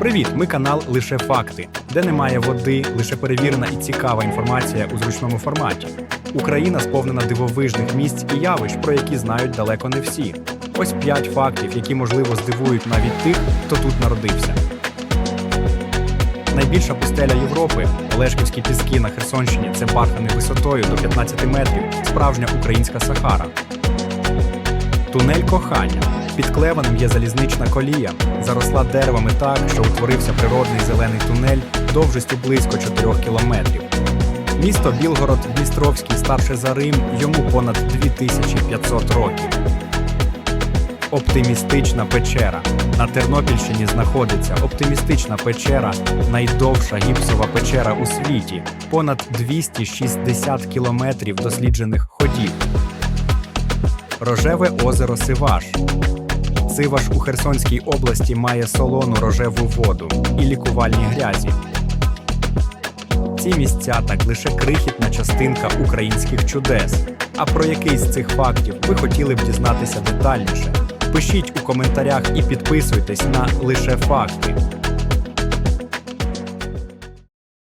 Привіт! Ми канал Лише Факти, де немає води, лише перевірена і цікава інформація у зручному форматі. Україна сповнена дивовижних місць і явищ, про які знають далеко не всі. Ось п'ять фактів, які можливо здивують навіть тих, хто тут народився. Найбільша пустеля Європи Олешківські піски на Херсонщині це бархани висотою до 15 метрів, справжня українська Сахара. Тунель кохання. Під Клеваним є залізнична колія, заросла деревами так, що утворився природний зелений тунель довжістю близько 4 кілометрів. Місто Білгород Дністровський старше за Рим, йому понад 2500 років. Оптимістична печера. На Тернопільщині знаходиться оптимістична печера, найдовша гіпсова печера у світі, понад 260 кілометрів досліджених ходів. Рожеве озеро Сиваш. Сиваш у Херсонській області має солону рожеву воду і лікувальні грязі. Ці місця так лише крихітна частинка українських чудес. А про який з цих фактів ви хотіли б дізнатися детальніше? Пишіть у коментарях і підписуйтесь на лише факти.